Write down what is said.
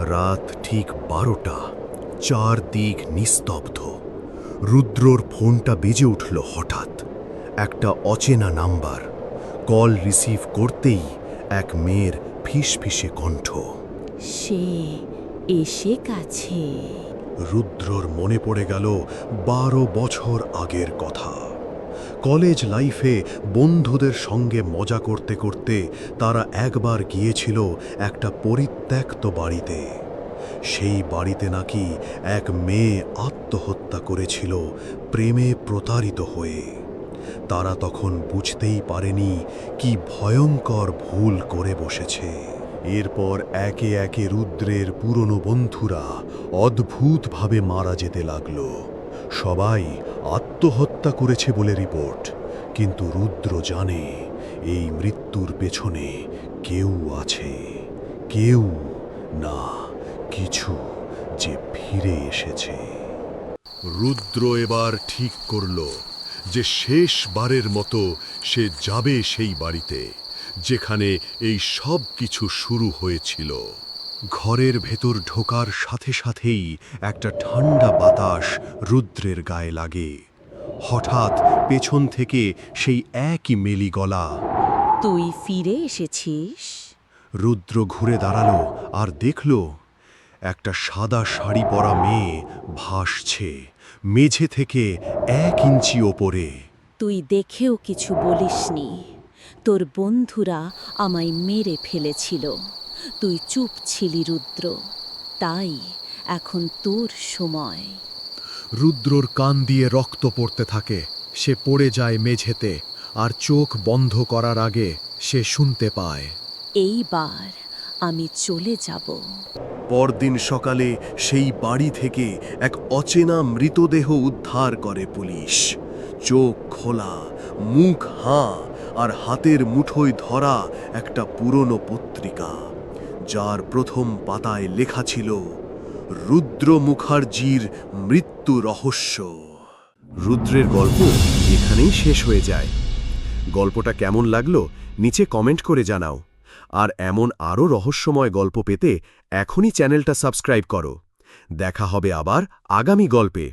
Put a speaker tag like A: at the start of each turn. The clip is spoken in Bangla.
A: রাত ঠিক বারোটা চারদিক নিস্তব্ধ। রুদ্রর ফোনটা বেজে উঠল হঠাৎ। একটা অচেনা নাম্বার কল রিসিভ করতেই এক মেয়ের ফিসফিসে কণ্ঠ।
B: সে এসে কাছে।
A: রুদ্রর মনে পড়ে গেল বারো বছর আগের কথা। কলেজ লাইফে বন্ধুদের সঙ্গে মজা করতে করতে তারা একবার গিয়েছিল একটা পরিত্যক্ত বাড়িতে। সেই বাড়িতে নাকি এক মেয়ে আত্মহত্যা করেছিল, প্রেমে প্রতারিত হয়ে। তারা তখন বুঝতেই পারেনি কি ভয়ঙ্কর ভুল করে বসেছে। এরপর একে একে রুদ্রের পুরনো বন্ধুরা অদ্ভুতভাবে মারা যেতে লাগল। সবাই আত্মহত্যা করেছে বলে রিপোর্ট। কিন্তু রুদ্র জানে এই মৃত্যুর পেছনে কেউ আছে, কেউ না, কিছু যে ফিরে এসেছে। রুদ্র এবার ঠিক করল যে শেষবারের মতো সে যাবে সেই বাড়িতে, যেখানে এই সব কিছু শুরু হয়েছিল। ঘরের ভেতর ঢোকার সাথে সাথেই একটা ঠান্ডা বাতাস রুদ্রের গায়ে লাগে। হঠাৎ পেছন থেকে সেই একই মেলি গলা
B: তুই ফিরে এসেছিস?
A: রুদ্র ঘুরে দাঁড়াল আর দেখল একটা সাদা শাড়ি পরা মেয়ে ভাসছে মেঝে থেকে এক ইঞ্চি ওপরে।
B: তুই দেখেও কিছু বলিসনি। তোর বন্ধুরা আমায় মেরে ফেলেছিল। তুই চুপ ছিলি রুদ্র। তাই এখন তোর সময়।
A: রুদ্রর কান দিয়ে রক্ত পড়তে থাকে। সে পড়ে যায় মেঝেতে আর চোখ বন্ধ করার আগে সে শুনতে পায়।
B: এইবার আমি চলে যাব।
A: পরদিন সকালে সেই বাড়ি থেকে এক অচেনা মৃতদেহ উদ্ধার করে পুলিশ। চোখ খোলা মুখ হাঁ আর হাতের মুঠোয় ধরা একটা পুরনো পত্রিকা। যার প্রথম পাতায় লেখা ছিল রুদ্র মুখার্জির মৃত্যু রহস্য। রুদ্রের গল্প এখানেই শেষ হয়ে যায়। গল্পটা কেমন লাগল নিচে কমেন্ট করে জানাও। আর এমন আরও রহস্যময় গল্প পেতে এখনই চ্যানেলটা সাবস্ক্রাইব করো। দেখা হবে আবার আগামী গল্পে।